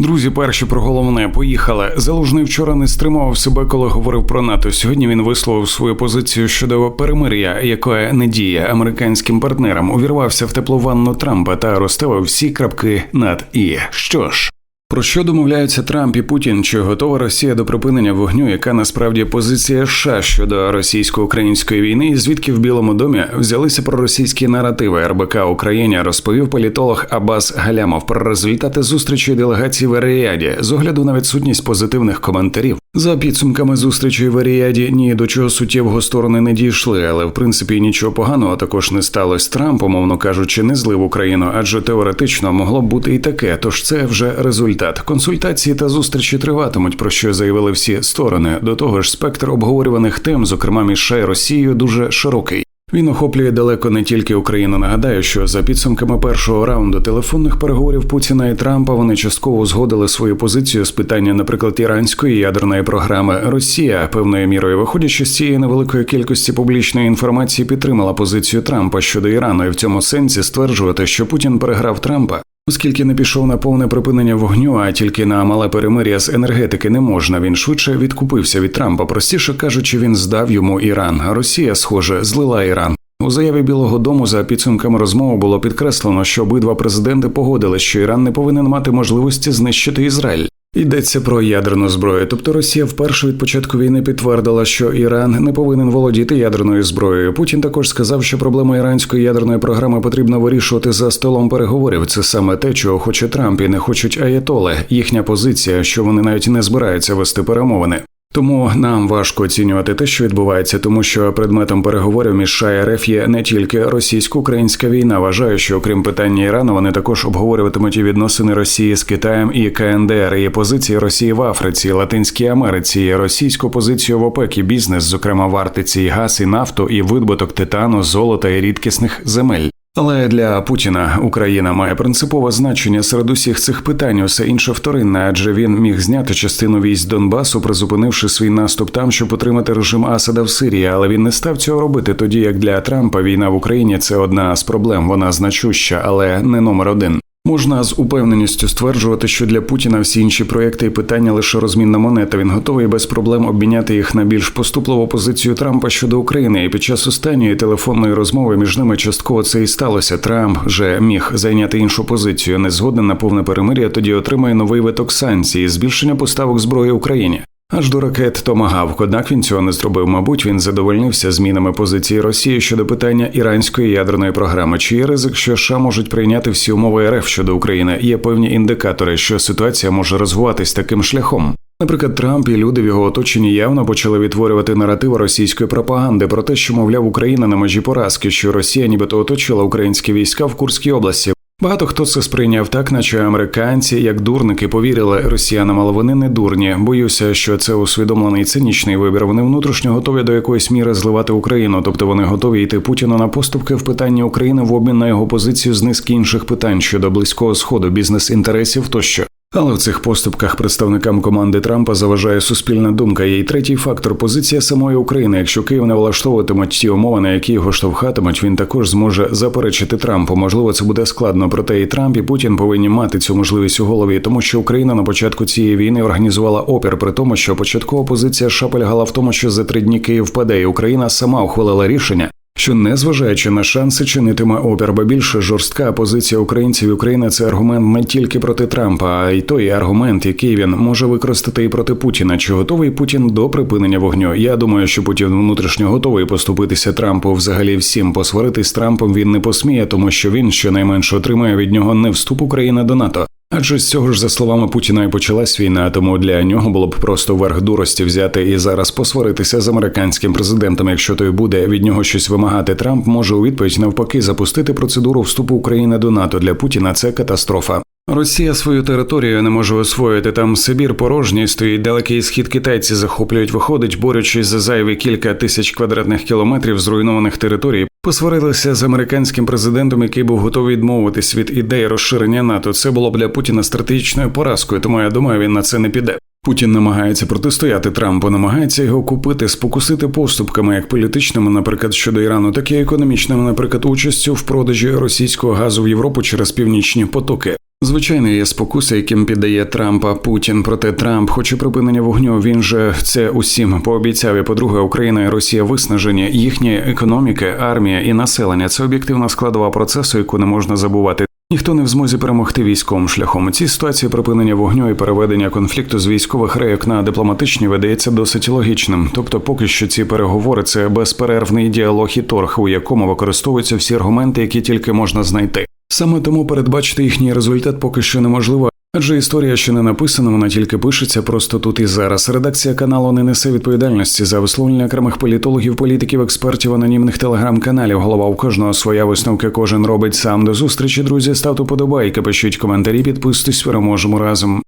Друзі, перші про головне поїхали. Залужний вчора не стримував себе, коли говорив про НАТО. Сьогодні він висловив свою позицію щодо перемир'я, яке не діє американським партнерам. Увірвався в теплованну Трампа та розставив всі крапки над і. Що ж. Про що домовляються Трамп і Путін? Чи готова Росія до припинення вогню? Яка насправді позиція США щодо російсько-української війни? І звідки в Білому домі взялися проросійські наративи? РБК Україні розповів політолог Абас Галямов про результати зустрічі делегації в Ріаді з огляду на відсутність позитивних коментарів. За підсумками зустрічі в Аріаді ні до чого суттєвого сторони не дійшли, але в принципі нічого поганого також не сталося. Трамп, умовно кажучи, не злив Україну, адже теоретично могло б бути і таке. Тож це вже результат. Консультації та зустрічі триватимуть, про що заявили всі сторони. До того ж, спектр обговорюваних тем, зокрема між США Росією, дуже широкий. Він охоплює далеко не тільки Україну. Нагадаю, що за підсумками першого раунду телефонних переговорів Путіна і Трампа вони частково узгодили свою позицію з питання, наприклад, іранської ядерної програми. Росія певною мірою, виходячи з цієї невеликої кількості публічної інформації, підтримала позицію Трампа щодо Ірану, і в цьому сенсі стверджувати, що Путін переграв Трампа. Оскільки не пішов на повне припинення вогню, а тільки на мале перемир'я з енергетики не можна. Він швидше відкупився від Трампа. Простіше кажучи, він здав йому Іран. А Росія, схоже, злила Іран. У заяві Білого Дому за підсумками розмови було підкреслено, що обидва президенти погодили, що Іран не повинен мати можливості знищити Ізраїль. Йдеться про ядерну зброю. Тобто Росія вперше від початку війни підтвердила, що Іран не повинен володіти ядерною зброєю. Путін також сказав, що проблему іранської ядерної програми потрібно вирішувати за столом переговорів. Це саме те, чого хоче Трамп і не хочуть Аєтоли. Їхня позиція, що вони навіть не збираються вести перемовини. Тому нам важко оцінювати те, що відбувається, тому що предметом переговорів між США і РФ є не тільки російсько-українська війна. Вважаю, що окрім питання Ірану, вони також обговорюватимуть і відносини Росії з Китаєм і КНДР, і позиції Росії в Африці, Латинській Америці, і російську позицію в ОПЕК і бізнес, зокрема в Арктиці, і газ, і нафту, і видобуток титану, золота і рідкісних земель. Але для Путіна Україна має принципове значення серед усіх цих питань. Усе інше вторинне, адже він міг зняти частину військ Донбасу, призупинивши свій наступ там, щоб отримати режим Асада в Сирії. Але він не став цього робити. Тоді як для Трампа війна в Україні це одна з проблем. Вона значуща, але не номер один. Можна з упевненістю стверджувати, що для Путіна всі інші проекти і питання лише розмінна монета. Він готовий без проблем обміняти їх на більш поступливу позицію Трампа щодо України. І під час останньої телефонної розмови між ними частково це і сталося. Трамп вже міг зайняти іншу позицію. Не згоден на повне перемир'я. Тоді отримає новий виток санкцій, збільшення поставок зброї Україні. Аж до ракет Томагавк. Однак він цього не зробив. Мабуть, він задовольнився змінами позиції Росії щодо питання іранської ядерної програми. Чи є ризик, що США можуть прийняти всі умови РФ щодо України? Є певні індикатори, що ситуація може розвиватись таким шляхом. Наприклад, Трамп і люди в його оточенні явно почали відтворювати наративи російської пропаганди про те, що мовляв Україна на межі поразки, що Росія нібито оточила українські війська в Курській області. Багато хто це сприйняв так, наче американці, як дурники, повірили росіянам, але вони не дурні. Боюся, що це усвідомлений цинічний вибір. Вони внутрішньо готові до якоїсь міри зливати Україну, тобто вони готові йти Путіну на поступки в питанні України в обмін на його позицію з низки інших питань щодо близького сходу, бізнес-інтересів тощо. Але в цих поступках представникам команди Трампа заважає суспільна думка. Є й третій фактор позиція самої України. Якщо Київ не влаштовуватимуть ті умови, на які його штовхатимуть, він також зможе заперечити Трампу. Можливо, це буде складно. Проте і Трамп і Путін повинні мати цю можливість у голові, тому що Україна на початку цієї війни організувала опір, при тому, що початкова позиція США в тому, що за три дні Київ впаде, і Україна сама ухвалила рішення що незважаючи на шанси чинитиме опір, бо більше жорстка позиція українців і України це аргумент не тільки проти Трампа, а й той аргумент, який він може використати і проти Путіна. Чи готовий Путін до припинення вогню? Я думаю, що Путін внутрішньо готовий поступитися Трампу. Взагалі всім посваритись Трампом він не посміє, тому що він щонайменше отримає від нього не вступ України до НАТО. Адже з цього ж за словами Путіна і почалась війна, тому для нього було б просто верх дурості взяти і зараз посваритися з американським президентом. Якщо той буде від нього щось вимагати, Трамп може у відповідь навпаки запустити процедуру вступу України до НАТО. Для Путіна це катастрофа. Росія свою територію не може освоїти. Там Сибір порожній стоїть далекий схід китайці захоплюють, виходить, борючись за зайві кілька тисяч квадратних кілометрів зруйнованих територій. Посварилися з американським президентом, який був готовий відмовитись від ідеї розширення НАТО. Це було б для Путіна стратегічною поразкою, тому я думаю, він на це не піде. Путін намагається протистояти Трампу, намагається його купити, спокусити поступками, як політичними, наприклад, щодо Ірану, так і економічними, наприклад, участю в продажі російського газу в Європу через північні потоки. Звичайно, є спокуси, яким піддає Трампа Путін. Проте Трамп хоче припинення вогню. Він же це усім пообіцяв. І по-друге, Україна і Росія виснажені. Їхні економіки, армія і населення це об'єктивна складова процесу, яку не можна забувати. Ніхто не в змозі перемогти військовим шляхом. У цій ситуації припинення вогню і переведення конфлікту з військових рейок на дипломатичні видається досить логічним. Тобто, поки що ці переговори це безперервний діалог і торг, у якому використовуються всі аргументи, які тільки можна знайти. Саме тому передбачити їхній результат поки що неможливо. Адже історія ще не написана, вона тільки пишеться просто тут і зараз. Редакція каналу не несе відповідальності за висловлення окремих політологів, політиків, експертів, анонімних телеграм-каналів. Голова у кожного своя висновка кожен робить сам. До зустрічі, друзі. Ставте подобайки, пишіть коментарі, підписуйтесь, переможемо разом.